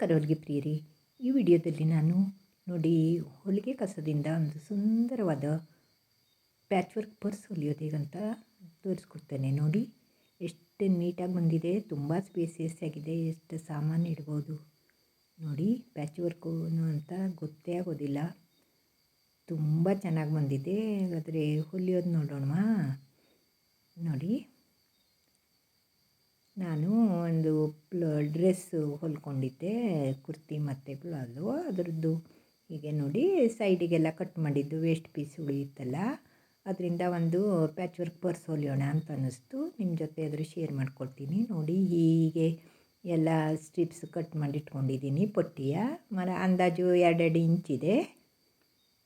ನಮಸ್ಕಾರ ಹೊಲಿಗೆ ಪ್ರಿಯರಿ, ಈ ವಿಡಿಯೋದಲ್ಲಿ ನಾನು ನೋಡಿ ಹೊಲಿಗೆ ಕಸದಿಂದ ಒಂದು ಸುಂದರವಾದ ಪ್ಯಾಚ್ ವರ್ಕ್ ಪರ್ಸ್ ಹೊಲಿಯೋದು ಹೇಗಂತ ತೋರಿಸ್ಕೊಡ್ತೇನೆ. ನೋಡಿ, ಎಷ್ಟು ನೀಟಾಗಿ ಬಂದಿದೆ, ತುಂಬ ಸ್ಪೇಸಿಯಸ್ ಆಗಿದೆ ಎಷ್ಟು ಸಾಮಾನು ಇಡ್ಬೋದು. ನೋಡಿ ಪ್ಯಾಚ್ ವರ್ಕು ಅಂತ ಗೊತ್ತೇ ಆಗೋದಿಲ್ಲ. ತುಂಬ ಚೆನ್ನಾಗಿ ಬಂದಿದೆ, ಹಾಗಾದರೆ ಹೊಲಿಯೋದು ನೋಡೋಣ ನೋಡಿ. ನಾನು ಒಂದು ಪ್ಲ ಡ್ರೆಸ್ಸು ಹೊಲ್ಕೊಂಡಿದ್ದೆ, ಕುರ್ತಿ ಮತ್ತು ಪ್ಲಾಜೋ ಅದರದ್ದು ಹೀಗೆ ನೋಡಿ ಸೈಡಿಗೆಲ್ಲ ಕಟ್ ಮಾಡಿದ್ದು, ವೇಸ್ಟ್ ಪೀಸ್ ಉಳಿಯುತ್ತಲ್ಲ. ಅದರಿಂದ ಒಂದು ಪ್ಯಾಚ್ ವರ್ಕ್ ಪರ್ಸ್ ಹೊಲಿಯೋಣ ಅಂತ ಅನ್ನಿಸ್ತು. ನಿಮ್ಮ ಜೊತೆ ಆದರೂ ಶೇರ್ ಮಾಡ್ಕೊಳ್ತೀನಿ. ನೋಡಿ ಹೀಗೆ ಎಲ್ಲ ಸ್ಟ್ರಿಪ್ಸ್ ಕಟ್ ಮಾಡಿ ಇಟ್ಕೊಂಡಿದ್ದೀನಿ ಪಟ್ಟಿಯ. ಮರ, ಅಂದಾಜು ಎರಡೆರಡು ಇಂಚಿದೆ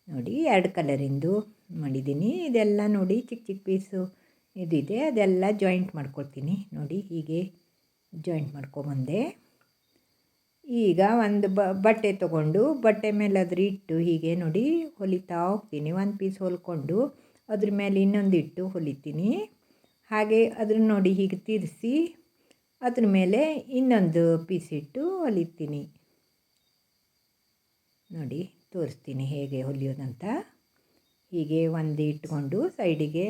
ನೋಡಿ, ಎರಡು ಕಲರಿಂದು ಮಾಡಿದ್ದೀನಿ. ಇದೆಲ್ಲ ನೋಡಿ ಚಿಕ್ಕ ಚಿಕ್ಕ ಪೀಸು. ಇದಿದೆ, ಅದೆಲ್ಲ ಜಾಯಿಂಟ್ ಮಾಡ್ಕೊಳ್ತೀನಿ ನೋಡಿ, ಹೀಗೆ ಜಾಯಿಂಟ್ ಮಾಡ್ಕೊಬಂದೆ. ಈಗ ಒಂದು ಬಟ್ಟೆ ತೊಗೊಂಡು, ಬಟ್ಟೆ ಮೇಲೆ ಅದ್ರ ಇಟ್ಟು ಹೀಗೆ ನೋಡಿ ಹೊಲಿತಾ ಹೋಗ್ತೀನಿ. ಒಂದು ಪೀಸ್ ಹೊಲ್ಕೊಂಡು ಅದ್ರ ಮೇಲೆ ಇನ್ನೊಂದು ಇಟ್ಟು ಹೊಲಿತೀನಿ. ಹಾಗೆ ಅದ್ರ ನೋಡಿ ಹೀಗೆ ತಿರ್ಸಿ ಅದ್ರ ಮೇಲೆ ಇನ್ನೊಂದು ಪೀಸ್ ಇಟ್ಟು ಹೊಲಿತೀನಿ. ನೋಡಿ, ತೋರಿಸ್ತೀನಿ ಹೇಗೆ ಹೊಲಿಯೋದಂತ. ಹೀಗೆ ಒಂದು ಇಟ್ಕೊಂಡು ಸೈಡಿಗೆ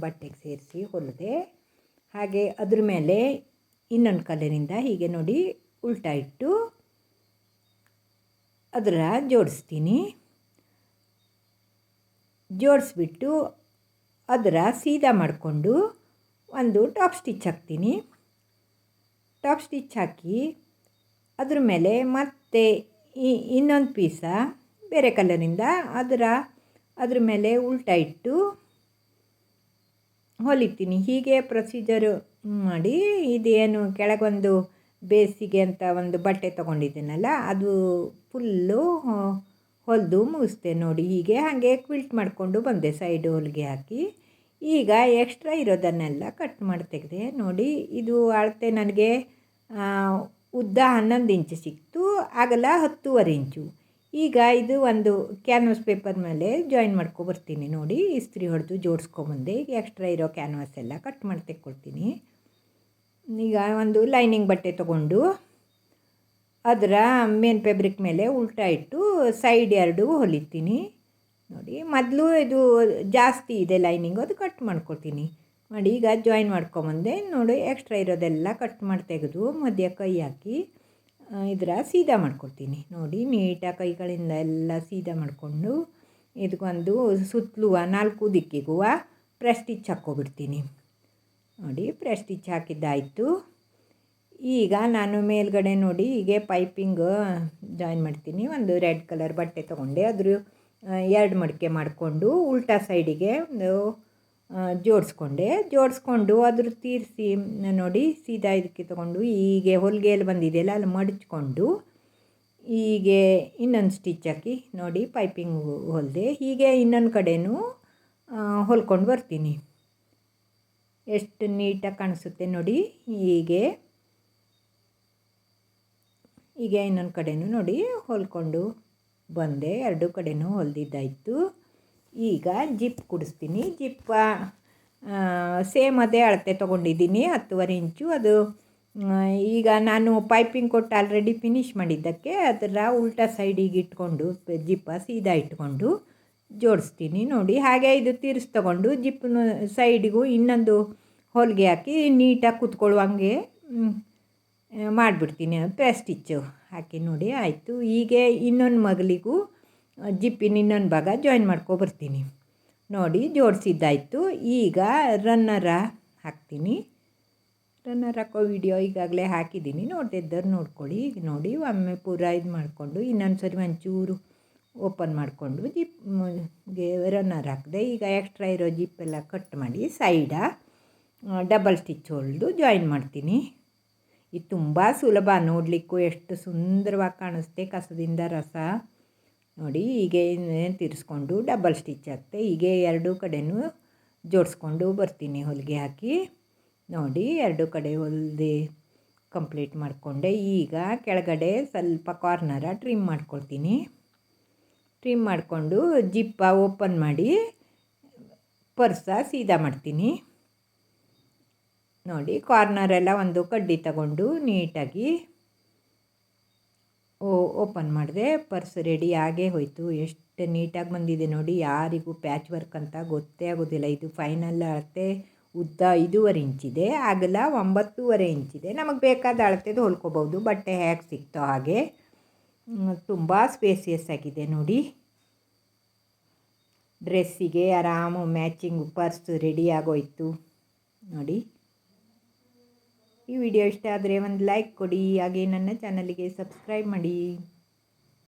ಬಟ್ಟೆಗೆ ಸೇರಿಸಿ ಹೊಲಿದೆ ಹಾಗೆ ಅದ್ರ ಮೇಲೆ ಇನ್ನೊಂದು ಕಲರಿಂದ ಹೀಗೆ ನೋಡಿ ಉಲ್ಟಾ ಇಟ್ಟು ಅದರ ಜೋಡಿಸ್ತೀನಿ. ಜೋಡಿಸ್ಬಿಟ್ಟು ಅದರ ಸೀದಾ ಮಾಡಿಕೊಂಡು ಒಂದು ಟಾಪ್ ಸ್ಟಿಚ್ ಹಾಕ್ತೀನಿ. ಟಾಪ್ ಸ್ಟಿಚ್ ಹಾಕಿ ಅದ್ರ ಮೇಲೆ ಮತ್ತೆ ಇನ್ನೊಂದು ಪೀಸ ಬೇರೆ ಕಲರಿಂದ ಅದರ ಅದ್ರ ಮೇಲೆ ಉಲ್ಟಾ ಇಟ್ಟು ಹೊಲಿತೀನಿ. ಹೀಗೆ ಪ್ರೊಸೀಜರು ಮಾಡಿ ಇದೇನು ಕೆಳಗೊಂದು ಬೇಸಿಗೆ ಅಂತ ಒಂದು ಬಟ್ಟೆ ತೊಗೊಂಡಿದ್ದೀನಲ್ಲ, ಅದು ಫುಲ್ಲು ಹೊಲಿದು ಮುಗಿಸ್ದೆ ನೋಡಿ. ಹೀಗೆ ಹಾಗೆ ಕ್ವಿಲ್ಟ್ ಮಾಡಿಕೊಂಡು ಬಂದೆ ಸೈಡು ಹೊಲಿಗೆ ಹಾಕಿ. ಈಗ ಎಕ್ಸ್ಟ್ರಾ ಇರೋದನ್ನೆಲ್ಲ ಕಟ್ ಮಾಡಿ ತೆಗೆದೆ ನೋಡಿ. ಇದು ಅಳತೆ ನನಗೆ ಉದ್ದ ಹನ್ನೊಂದು ಇಂಚು ಸಿಕ್ತು ಆಗಲ್ಲ ಹತ್ತೂವರೆ ಇಂಚು ಈಗ ಇದು ಒಂದು ಕ್ಯಾನ್ವಾಸ್ ಪೇಪರ್ ಮೇಲೆ ಜಾಯಿನ್ ಮಾಡ್ಕೊಬರ್ತೀನಿ ನೋಡಿ. ಇಸ್ತ್ರಿ ಹೊಡೆದು ಜೋಡಿಸ್ಕೊಂಬಂದೆ ಈಗ ಎಕ್ಸ್ಟ್ರಾ ಇರೋ ಕ್ಯಾನ್ವಾಸ್ ಎಲ್ಲ ಕಟ್ ಮಾಡಿ ತೆಕ್ಕೊಳ್ತೀನಿ. ಈಗ ಒಂದು ಲೈನಿಂಗ್ ಬಟ್ಟೆ ತಗೊಂಡು ಅದರ ಮೇನ್ ಫ್ಯಾಬ್ರಿಕ್ ಮೇಲೆ ಉಲ್ಟಾ ಇಟ್ಟು ಸೈಡ್ ಎರಡು ಹೊಲಿತೀನಿ. ನೋಡಿ, ಮೊದಲು ಇದು ಜಾಸ್ತಿ ಇದೆ ಲೈನಿಂಗು ಅದು ಕಟ್ ಮಾಡ್ಕೊಳ್ತೀನಿ. ಮಾಡಿ ಈಗ ಜಾಯಿನ್ ಮಾಡ್ಕೊಂಬಂದೆ ನೋಡಿ ಎಕ್ಸ್ಟ್ರಾ ಇರೋದೆಲ್ಲ ಕಟ್ ಮಾಡಿ ತೆಗೆದು ಮಧ್ಯ ಕೈ ಹಾಕಿ ಇದರ ಸೀದಾ ಮಾಡ್ಕೊಳ್ತೀನಿ. ನೋಡಿ ನೀಟಾಗಿ ಕೈಗಳಿಂದ ಎಲ್ಲ ಸೀದಾ ಮಾಡಿಕೊಂಡು ಇದಕ್ಕೊಂದು ಸುತ್ತಲೂ ನಾಲ್ಕು ದಿಕ್ಕಿಗೂ ಪ್ರೆಸ್ ಸ್ಟಿಚ್ ಹಾಕ್ಕೊಬಿಡ್ತೀನಿ. ನೋಡಿ ಪ್ರೆಸ್ ಸ್ಟಿಚ್ ಹಾಕಿದ್ದಾಯಿತು. ಈಗ ನಾನು ಮೇಲ್ಗಡೆ ನೋಡಿ, ಹೀಗೆ ಪೈಪಿಂಗ್ ಜಾಯಿನ್ ಮಾಡ್ತೀನಿ. ಒಂದು ರೆಡ್ ಕಲರ್ ಬಟ್ಟೆ ತೊಗೊಂಡೆ. ಅದ್ರ ಎರಡು ಮಡಿಕೆ ಮಾಡಿಕೊಂಡು ಉಲ್ಟಾ ಸೈಡಿಗೆ ಒಂದು ಜೋಡಿಸ್ಕೊಂಡೆ. ಜೋಡಿಸ್ಕೊಂಡು ಅದ್ರ ತೀರಿಸಿ ನೋಡಿ ಸೀದಾ ಇದಕ್ಕೆ ತಗೊಂಡು ಹೀಗೆ ಹೊಲಿಗೆಯಲ್ಲಿ ಬಂದಿದೆಯಲ್ಲ ಅಲ್ಲಿ ಮಡಚ್ಕೊಂಡು ಹೀಗೆ ಇನ್ನೊಂದು ಸ್ಟಿಚ್ ಹಾಕಿ, ನೋಡಿ ಪೈಪಿಂಗ್ ಹೊಲಿದೆ ಹೀಗೆ ಇನ್ನೊಂದು ಕಡೆಯೂ ಹೊಲ್ಕೊಂಡು ಬರ್ತೀನಿ. ಎಷ್ಟು ನೀಟಾಗಿ ಕಾಣಿಸುತ್ತೆ ನೋಡಿ, ಹೀಗೆ. ಹೀಗೆ ಇನ್ನೊಂದು ಕಡೆಯೂ ನೋಡಿ, ಹೊಲ್ಕೊಂಡು ಬಂದೆ. ಎರಡು ಕಡೆಯೂ ಹೊಲಿದಿದ್ದಾಯಿತು. ಈಗ ಜಿಪ್ ಕುಡಿಸ್ತೀನಿ. ಜಿಪ್ಪ ಸೇಮ್ ಅದೇ ಅಳತೆ ತೊಗೊಂಡಿದ್ದೀನಿ, ಹತ್ತುವರೆ ಇಂಚು. ಅದು ಈಗ ನಾನು ಪೈಪಿಂಗ್ ಕೊಟ್ಟು ಆಲ್ರೆಡಿ ಫಿನಿಷ್ ಮಾಡಿದ್ದಕ್ಕೆ ಅದರ ಉಲ್ಟಾ ಸೈಡಿಗೆ ಇಟ್ಕೊಂಡು, ಜಿಪ್ಪ ಸೀದಾ ಇಟ್ಕೊಂಡು ಜೋಡಿಸ್ತೀನಿ ನೋಡಿ. ಹಾಗೆ ಇದು ತಿರ್ಸಿ ತೊಗೊಂಡು ಜಿಪ್ಪನ ಸೈಡಿಗೂ ಇನ್ನೊಂದು ಹೊಲಿಗೆ ಹಾಕಿ ನೀಟಾಗಿ ಕುತ್ಕೊಳ್ಳುವಂಗೆ ಮಾಡಿಬಿಡ್ತೀನಿ. ಪ್ರೆಸ್ಟಿಚ್ಚು ಹಾಕಿ ನೋಡಿ, ಆಯಿತು. ಹೀಗೆ ಇನ್ನೊಂದು ಮಗಳಿಗೂ ಜಿಪ್ಪಿನ ಇನ್ನೊಂದು ಭಾಗ ಜಾಯಿನ್ ಮಾಡ್ಕೊಬರ್ತೀನಿ ನೋಡಿ, ಜೋಡಿಸಿದ್ದಾಯಿತು. ಈಗ ರನ್ನರ ಹಾಕ್ತೀನಿ. ರನ್ನರ್ ಹಾಕೋ ವಿಡಿಯೋ ಈಗಾಗಲೇ ಹಾಕಿದ್ದೀನಿ. ನೋಡ್ತಿದ್ದವ್ರು ನೋಡ್ಕೊಳ್ಳಿ. ಈಗ ನೋಡಿ, ಒಮ್ಮೆ ಪೂರ ಇದು ಮಾಡಿಕೊಂಡು ಇನ್ನೊಂದು ಸರಿ ಒಂಚೂರು ಓಪನ್ ಮಾಡಿಕೊಂಡು ಜಿಪ್ಗೆ ರನ್ನರ್ ಹಾಕಿದೆ. ಈಗ ಎಕ್ಸ್ಟ್ರಾ ಇರೋ ಜಿಪ್ಪೆಲ್ಲ ಕಟ್ ಮಾಡಿ ಸೈಡ ಡಬಲ್ ಸ್ಟಿಚ್ ಹೊಲಿದು ಜಾಯಿನ್ ಮಾಡ್ತೀನಿ. ಇದು ತುಂಬ ಸುಲಭ. ನೋಡಲಿಕ್ಕೂ ಎಷ್ಟು ಸುಂದರವಾಗಿ ಕಾಣಿಸುತ್ತೆ ಕಸದಿಂದ ರಸ. ನೋಡಿ, ಹೀಗೆ ತಿರ್ಸ್ಕೊಂಡು ಡಬಲ್ ಸ್ಟಿಚ್ ಹಾಕ್ತೆ ಹೀಗೆ ಎರಡೂ ಕಡೆಯೂ ಜೋಡಿಸ್ಕೊಂಡು ಬರ್ತೀನಿ ಹೊಲಿಗೆ ಹಾಕಿ. ನೋಡಿ, ಎರಡು ಕಡೆ ಹೊಲಿದೆ ಕಂಪ್ಲೀಟ್ ಮಾಡಿಕೊಂಡೆ. ಈಗ ಕೆಳಗಡೆ ಸ್ವಲ್ಪ ಕಾರ್ನರ ಟ್ರಿಮ್ ಮಾಡ್ಕೊಳ್ತೀನಿ. ಟ್ರಿಮ್ ಮಾಡಿಕೊಂಡು ಜಿಪ್ಪ ಓಪನ್ ಮಾಡಿ ಪರ್ಸ ಸೀದಾ ಮಾಡ್ತೀನಿ. ನೋಡಿ ಕಾರ್ನರೆಲ್ಲ ಒಂದು ಕಡ್ಡಿ ತಗೊಂಡು ನೀಟಾಗಿ ಓ, ಓಪನ್ ಮಾಡಿದೆ. ಪರ್ಸ್ ರೆಡಿ ಆಗೇ ಹೋಯಿತು. ಎಷ್ಟು ನೀಟಾಗಿ ಬಂದಿದೆ ನೋಡಿ. ಯಾರಿಗೂ ಪ್ಯಾಚ್ ವರ್ಕ್ ಅಂತ ಗೊತ್ತೇ ಆಗೋದಿಲ್ಲ. ಇದು ಫೈನಲ್ ಅಳತೆ ಉದ್ದ ಐದೂವರೆ ಇಂಚಿದೆ ಅಗಲ ಒಂಬತ್ತೂವರೆ ಇಂಚಿದೆ ನಮಗೆ ಬೇಕಾದ ಅಳತೆದು ಹೊಲ್ಕೋಬೋದು. ಬಟ್ಟೆ ಹೇಗೆ ಸಿಕ್ತೋ ಹಾಗೆ. ತುಂಬ ಸ್ಪೇಸಿಯಸ್ ಆಗಿದೆ ನೋಡಿ. ಡ್ರೆಸ್ಸಿಗೆ ಆರಾಮು ಮ್ಯಾಚಿಂಗ್ ಪರ್ಸ್ ರೆಡಿ ಆಗೋಯ್ತು ನೋಡಿ. ಈ ವಿಡಿಯೋ ಇಷ್ಟ ಆದರೆ ಒಂದು ಲೈಕ್ ಕೊಡಿ ಹಾಗೆ ನನ್ನ ಚಾನಲಿಗೆ ಸಬ್ಸ್ಕ್ರೈಬ್ ಮಾಡಿ.